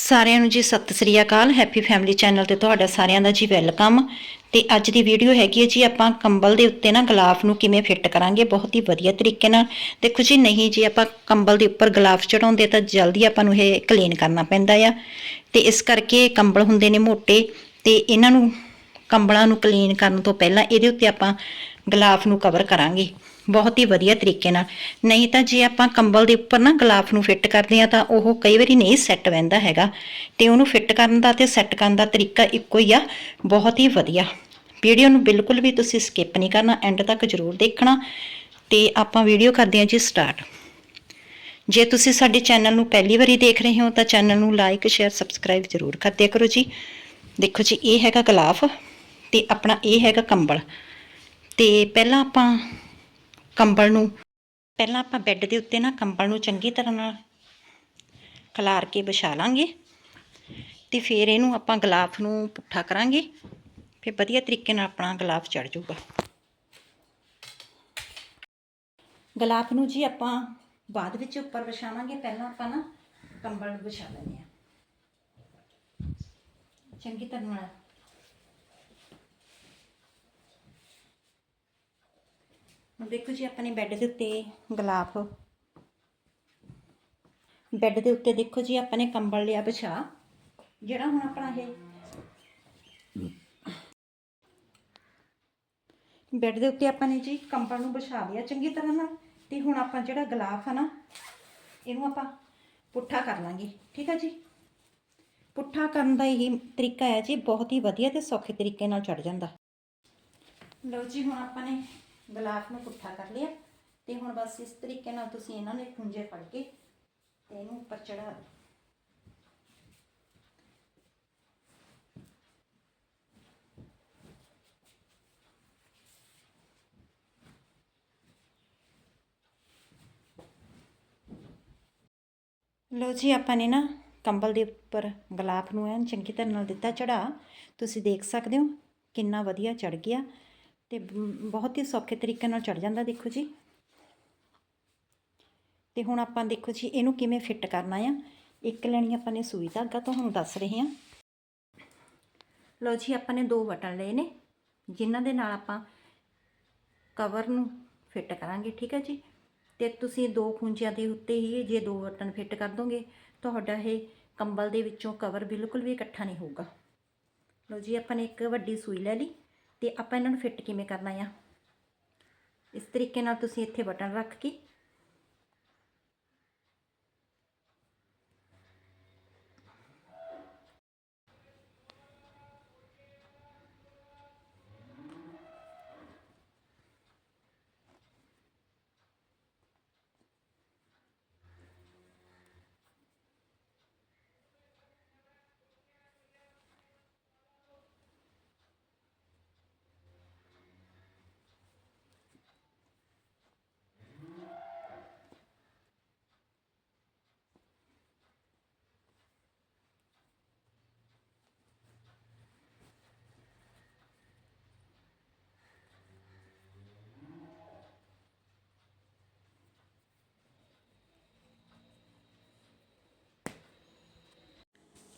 ਸਾਰਿਆਂ ਨੂੰ ਜੀ ਸਤਿ ਸ੍ਰੀ ਅਕਾਲ ਹੈਪੀ ਫੈਮਿਲੀ ਚੈਨਲ ਤੇ ਤੁਹਾਡਾ ਸਾਰਿਆਂ ਦਾ ਜੀ ਵੈਲਕਮ ਤੇ ਅੱਜ ਦੀ ਵੀਡੀਓ ਹੈਗੀ ਹੈ ਜੀ ਆਪਾਂ ਕੰਬਲ ਦੇ ਉੱਤੇ ਨਾ ਗਲਾਫ ਨੂੰ ਕਿਵੇਂ ਫਿੱਟ ਕਰਾਂਗੇ, ਬਹੁਤ ਹੀ ਵਧੀਆ ਤਰੀਕੇ ਨਾਲ। ਦੇਖੋ ਜੀ, ਨਹੀਂ ਜੀ ਆਪਾਂ ਕੰਬਲ ਦੇ ਉੱਪਰ ਗਲਾਫ ਚੜਾਉਂਦੇ ਤਾਂ ਜਲਦੀ ਆਪਾਂ ਨੂੰ ਇਹ ਕਲੀਨ ਕਰਨਾ ਪੈਂਦਾ ਆ। ਤੇ ਇਸ ਕਰਕੇ ਕੰਬਲ ਹੁੰਦੇ ਨੇ ਮੋਟੇ, ਤੇ ਇਹਨਾਂ ਨੂੰ ਕੰਬਲਾਂ ਨੂੰ ਕਲੀਨ ਕਰਨ ਤੋਂ ਪਹਿਲਾਂ ਇਹਦੇ ਉੱਤੇ ਆਪਾਂ ਗਲਾਫ ਨੂੰ ਕਵਰ ਕਰਾਂਗੇ। ਬਹੁਤ ਹੀ ਵਧੀਆ ਤਰੀਕੇ ਨਾਲ। ਨਹੀਂ ਤਾਂ ਜੇ ਆਪਾਂ ਕੰਬਲ ਦੇ ਉੱਪਰ ਨਾ ਗਲਾਫ ਨੂੰ ਫਿੱਟ ਕਰਦੇ ਆ ਤਾਂ ਉਹ ਕਈ ਵਾਰੀ ਨਹੀਂ ਸੈੱਟ ਬੈਂਦਾ ਹੈਗਾ। ਤੇ ਉਹਨੂੰ ਫਿੱਟ ਕਰਨ ਦਾ ਤੇ ਸੈੱਟ ਕਰਨ ਦਾ ਤਰੀਕਾ ਇੱਕੋ ਹੀ ਆ। ਬਹੁਤ ਹੀ ਵਧੀਆ। ਵੀਡੀਓ ਨੂੰ ਬਿਲਕੁਲ ਵੀ ਤੁਸੀਂ ਸਕਿਪ ਨਹੀਂ ਕਰਨਾ ਐਂਡ ਤੱਕ ਜ਼ਰੂਰ ਦੇਖਣਾ। ਤੇ ਆਪਾਂ ਵੀਡੀਓ ਕਰਦੇ ਹਾਂ ਜੀ ਸਟਾਰਟ ਜੇ ਤੁਸੀਂ ਸਾਡੇ ਚੈਨਲ ਨੂੰ ਪਹਿਲੀ ਵਾਰੀ ਦੇਖ ਰਹੇ ਹੋ ਤਾਂ ਚੈਨਲ ਨੂੰ ਲਾਈਕ ਸ਼ੇਅਰ ਸਬਸਕ੍ਰਾਈਬ ਜ਼ਰੂਰ ਕਰ ਦਿਆ ਕਰੋ ਜੀ। ਦੇਖੋ ਜੀ, ਇਹ ਹੈਗਾ ਗਲਾਫ। ਤੇ ਆਪਣਾ ਇਹ ਹੈਗਾ ਕੰਬਲ। ਤੇ ਪਹਿਲਾਂ ਆਪਾਂ ਕੰਬਲ ਨੂੰ, ਪਹਿਲਾਂ ਆਪਾਂ ਬੈੱਡ ਦੇ ਉੱਤੇ ਨਾ ਕੰਬਲ ਨੂੰ ਚੰਗੀ ਤਰ੍ਹਾਂ ਨਾਲ ਖਲਾਰ ਕੇ ਵਿਛਾ ਲਾਂਗੇ। ਤੇ ਫਿਰ ਇਹਨੂੰ ਆਪਾਂ ਗਲਾਫ ਨੂੰ ਪੁੱਠਾ ਕਰਾਂਗੇ। ਫਿਰ ਵਧੀਆ ਤਰੀਕੇ ਨਾਲ ਆਪਣਾ ਗਲਾਫ ਚੜ ਜਾਊਗਾ। ਗਲਾਫ ਨੂੰ ਜੀ ਆਪਾਂ ਬਾਅਦ ਵਿੱਚ ਉੱਪਰ ਵਿਛਾਵਾਂਗੇ। ਪਹਿਲਾਂ ਆਪਾਂ ਨਾ ਕੰਬਲ ਨੂੰ ਵਿਛਾ ਲੈਂਦੇ ਹਾਂ। ਚੰਗੀ ਤਰ੍ਹਾਂ ਨਾਲ ਹੁਣ ਦੇਖੋ ਜੀ, ਆਪਣੇ ਬੈੱਡ ਦੇ ਉੱਤੇ ਗਲਾਫ ਬੈੱਡ ਦੇ ਉੱਤੇ ਦੇਖੋ ਜੀ ਆਪਾਂ ਨੇ ਕੰਬਲ ਲਿਆ ਵਿਛਾ। ਜਿਹੜਾ ਹੁਣ ਆਪਣਾ ਇਹ ਬੈੱਡ ਦੇ ਉੱਤੇ ਆਪਾਂ ਨੇ ਜੀ ਕੰਬਲ ਨੂੰ ਵਿਛਾ ਲਿਆ ਚੰਗੀ ਤਰ੍ਹਾਂ ਨਾਲ। ਤੇ ਹੁਣ ਆਪਾਂ ਜਿਹੜਾ ਗਲਾਫ ਆ ਨਾ, ਇਹਨੂੰ ਆਪਾਂ ਪੁੱਠਾ ਕਰ ਲਾਂਗੇ। ਠੀਕ ਆ ਜੀ? ਪੁੱਠਾ ਕਰਨ ਦਾ ਇਹ ਤਰੀਕਾ ਹੈ ਜੀ, ਬਹੁਤ ਹੀ ਵਧੀਆ ਤੇ ਸੌਖੇ ਤਰੀਕੇ ਨਾਲ ਚੜ ਜਾਂਦਾ। ਲਓ ਜੀ, ਹੁਣ ਆਪਾਂ ਨੇ ਗਲਾਫ ਨੂੰ ਪੁੱਠਾ ਕਰ ਲਿਆ ਤੇ ਹੁਣ ਬਸ ਇਸ ਤਰੀਕੇ ਨਾਲ ਤੁਸੀਂ ਇਹਨਾਂ ਨੇ ਖੁੰਝੇ ਫੜ ਕੇ ਤੇ ਇਹਨੂੰ ਉੱਪਰ ਚੜਾ ਦਿਓ। ਲਓ ਜੀ, ਆਪਾਂ ਨੇ ਨਾ ਕੰਬਲ ਦੇ ਉੱਪਰ ਗਲਾਫ ਨੂੰ ਐਨ ਚੰਗੀ ਤਰ੍ਹਾਂ ਨਾਲ ਦਿੱਤਾ ਚੜਾ ਤੁਸੀਂ ਦੇਖ ਸਕਦੇ ਹੋ ਕਿੰਨਾ ਵਧੀਆ ਚੜ ਗਿਆ। ਤੇ ਬ- ਬਹੁਤ ਹੀ ਸੌਖੇ ਤਰੀਕੇ ਨਾਲ ਚੜ ਜਾਂਦਾ, ਦੇਖੋ ਜੀ। ਤੇ ਹੁਣ ਆਪਾਂ ਦੇਖੋ ਜੀ, ਇਹਨੂੰ ਕਿਵੇਂ ਫਿੱਟ ਕਰਨਾ ਆ। ਇੱਕ ਲੈਣੀ ਆਪਾਂ ਨੇ ਸੂਈ ਧਾਗਾ ਤੁਹਾਨੂੰ ਦੱਸ ਰਹੇ ਹਾਂ ਲਓ ਜੀ, ਆਪਾਂ ਨੇ ਦੋ ਬਟਨ ਲਏ ਨੇ, ਜਿਨ੍ਹਾਂ ਦੇ ਨਾਲ ਆਪਾਂ ਕਵਰ ਨੂੰ ਫਿੱਟ ਕਰਾਂਗੇ, ਠੀਕ ਹੈ ਜੀ। ਤੇ ਤੁਸੀਂ ਦੋ ਖੁੰਝਿਆਂ ਦੇ ਉੱਤੇ ਹੀ ਜੇ ਦੋ ਬਟਨ ਫਿੱਟ ਕਰ ਦੋਗੇ, ਤੁਹਾਡਾ ਇਹ ਕੰਬਲ ਦੇ ਵਿੱਚੋਂ ਕਵਰ ਬਿਲਕੁਲ ਵੀ ਇਕੱਠਾ ਨਹੀਂ ਹੋਊਗਾ। ਲਓ ਜੀ, ਆਪਾਂ ਨੇ ਇੱਕ ਵੱਡੀ ਸੂਈ ਲੈ ਲਈ। ਤੇ ਆਪਾਂ ਇਹਨਾਂ ਨੂੰ ਫਿੱਟ ਕਿਵੇਂ ਕਰਨਾ ਆ? ਇਸ ਤਰੀਕੇ ਨਾਲ ਤੁਸੀਂ ਇੱਥੇ ਬਟਨ ਰੱਖ ਕੇ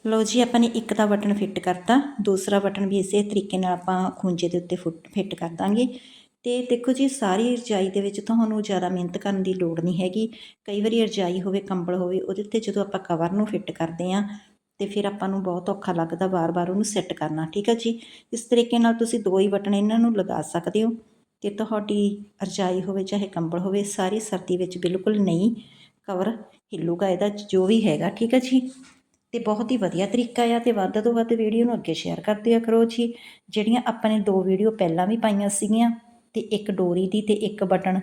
ਲਓ ਜੀ, ਆਪਾਂ ਨੇ ਇੱਕ ਦਾ ਬਟਨ ਫਿੱਟ ਕਰਤਾ, ਦੂਸਰਾ ਬਟਨ ਵੀ ਇਸੇ ਤਰੀਕੇ ਨਾਲ ਆਪਾਂ ਖੂੰਜੇ ਦੇ ਉੱਤੇ ਫੁੱਟ, ਫਿੱਟ ਕਰ ਦਾਂਗੇ। ਤੇ ਦੇਖੋ ਜੀ, ਸਾਰੀ ਰਜਾਈ ਦੇ ਵਿੱਚ ਤੁਹਾਨੂੰ ਜ਼ਿਆਦਾ ਮਿਹਨਤ ਕਰਨ ਦੀ ਲੋੜ ਨਹੀਂ ਹੈਗੀ। ਕਈ ਵਾਰੀ ਰਜਾਈ ਹੋਵੇ, ਕੰਬਲ ਹੋਵੇ, ਉਹਦੇ ਉੱਤੇ ਜਦੋਂ ਆਪਾਂ ਕਵਰ ਨੂੰ ਫਿੱਟ ਕਰਦੇ ਆਂ ਤੇ ਫਿਰ ਆਪਾਂ ਨੂੰ ਬਹੁਤ ਔਖਾ ਲੱਗਦਾ ਵਾਰ-ਵਾਰ ਉਹਨੂੰ ਸੈੱਟ ਕਰਨਾ, ਠੀਕ ਹੈ ਜੀ? ਇਸ ਤਰੀਕੇ ਨਾਲ ਤੁਸੀਂ ਦੋ ਹੀ ਬਟਨ ਇਹਨਾਂ ਨੂੰ ਲਗਾ ਸਕਦੇ ਹੋ। ਤੇ ਤੁਹਾਡੀ ਰਜਾਈ ਹੋਵੇ, ਚਾਹੇ ਕੰਬਲ ਹੋਵੇ, ਸਾਰੀ ਸਰਦੀ ਵਿੱਚ ਬਿਲਕੁਲ ਨਹੀਂ ਕਵਰ ਹਿੱਲੂਗਾ, ਇਹਦਾ ਜੋ ਵੀ ਹੈਗਾ, ਠੀਕ ਹੈ ਜੀ? ਤੇ ਬਹੁਤ ਹੀ ਵਧੀਆ ਤਰੀਕਾ ਆ ਤੇ ਵੱਧ ਤੋਂ ਵੱਧ ਵੀਡੀਓ ਨੂੰ ਅੱਗੇ ਸ਼ੇਅਰ ਕਰ ਦਿਆ ਕਰੋ ਜੀ। ਜਿਹੜੀਆਂ ਆਪਾਂ ਨੇ ਦੋ ਵੀਡੀਓ ਪਹਿਲਾਂ ਵੀ ਪਾਈਆਂ ਸੀਗੀਆਂ ਤੇ ਇੱਕ ਡੋਰੀ ਦੀ ਤੇ ਇੱਕ ਬਟਨ,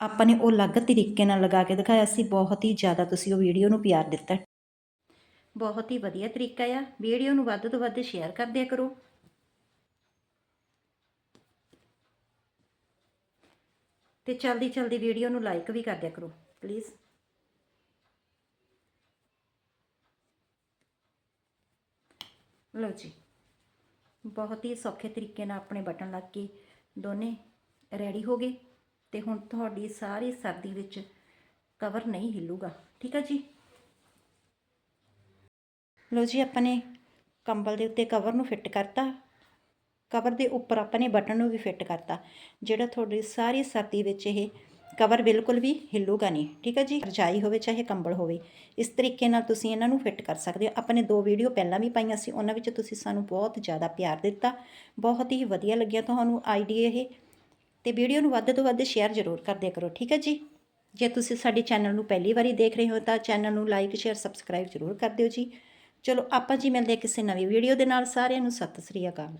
ਆਪਾਂ ਨੇ ਉਹ ਅਲੱਗ ਤਰੀਕੇ ਨਾਲ ਲਗਾ ਕੇ ਦਿਖਾਇਆ ਸੀ। ਬਹੁਤ ਹੀ ਜ਼ਿਆਦਾ ਤੁਸੀਂ ਉਹ ਵੀਡੀਓ ਨੂੰ ਪਿਆਰ ਦਿੱਤਾ। ਬਹੁਤ ਹੀ ਵਧੀਆ ਤਰੀਕਾ ਆ। ਵੀਡੀਓ ਨੂੰ ਵੱਧ ਤੋਂ ਵੱਧ ਸ਼ੇਅਰ ਕਰ ਕਰੋ। ਤੇ ਚਲਦੀ ਚਲਦੀ ਵੀਡੀਓ ਨੂੰ ਲਾਈਕ ਵੀ ਕਰ ਦਿਆ ਕਰੋ ਪਲੀਜ਼ ਲਓ ਜੀ। ਬਹੁਤ ਹੀ ਸੌਖੇ ਤਰੀਕੇ ਨਾਲ ਆਪਣੇ ਬਟਨ ਲੱਗ ਕੇ ਦੋਨੇ ਰੈਡੀ ਹੋ ਗਏ ਤੇ ਹੁਣ ਤੁਹਾਡੀ ਸਾਰੀ ਸਰਦੀ ਵਿੱਚ ਕਵਰ ਨਹੀਂ ਹਿੱਲੂਗਾ। ਠੀਕ ਹੈ ਜੀ? ਲਓ ਜੀ, ਆਪਾਂ ਨੇ ਕੰਬਲ ਦੇ ਉੱਤੇ ਕਵਰ ਨੂੰ ਫਿੱਟ ਕਰਤਾ। ਕਵਰ ਦੇ ਉੱਪਰ ਆਪਾਂ ਨੇ ਬਟਨ ਨੂੰ ਵੀ ਫਿੱਟ ਕਰਤਾ। ਜਿਹੜਾ ਤੁਹਾਡੀ ਸਾਰੀ ਸਰਦੀ ਵਿੱਚ ਇਹ ਕਵਰ ਬਿਲਕੁਲ ਵੀ ਹਿੱਲੂਗਾ ਨਹੀਂ, ਠੀਕ ਹੈ ਜੀ? ਰਜਾਈ ਹੋਵੇ, ਚਾਹੇ ਕੰਬਲ ਹੋਵੇ, ਇਸ ਤਰੀਕੇ ਨਾਲ ਤੁਸੀਂ ਇਹਨਾਂ ਨੂੰ ਫਿੱਟ ਕਰ ਸਕਦੇ ਹੋ। ਆਪਾਂ ਨੇ ਦੋ ਵੀਡੀਓ ਪਹਿਲਾਂ ਵੀ ਪਾਈਆਂ ਸੀ, ਉਹਨਾਂ ਵਿੱਚ ਤੁਸੀਂ ਸਾਨੂੰ ਬਹੁਤ ਜ਼ਿਆਦਾ ਪਿਆਰ ਦਿੱਤਾ, ਬਹੁਤ ਹੀ ਵਧੀਆ ਲੱਗਿਆ ਤੁਹਾਨੂੰ ਆਈਡੀਆ ਇਹ। ਤੇ ਵੀਡੀਓ ਨੂੰ ਵੱਧ ਤੋਂ ਵੱਧ ਸ਼ੇਅਰ ਜ਼ਰੂਰ ਕਰਦਿਆ ਕਰੋ, ਠੀਕ ਹੈ ਜੀ? ਜੇ ਤੁਸੀਂ ਸਾਡੇ ਚੈਨਲ ਨੂੰ ਪਹਿਲੀ ਵਾਰੀ ਦੇਖ ਰਹੇ ਹੋ ਤਾਂ ਚੈਨਲ ਨੂੰ ਲਾਈਕ ਸ਼ੇਅਰ ਸਬਸਕ੍ਰਾਈਬ ਜ਼ਰੂਰ ਕਰ ਦਿਓ ਜੀ। ਚਲੋ, ਆਪਾਂ ਜੀ ਮਿਲਦੇ ਹਾਂ ਕਿਸੇ ਨਵੀਂ ਵੀਡੀਓ ਦੇ ਨਾਲ। ਸਾਰਿਆਂ ਨੂੰ ਸਤਿ ਸ੍ਰੀ ਅਕਾਲ।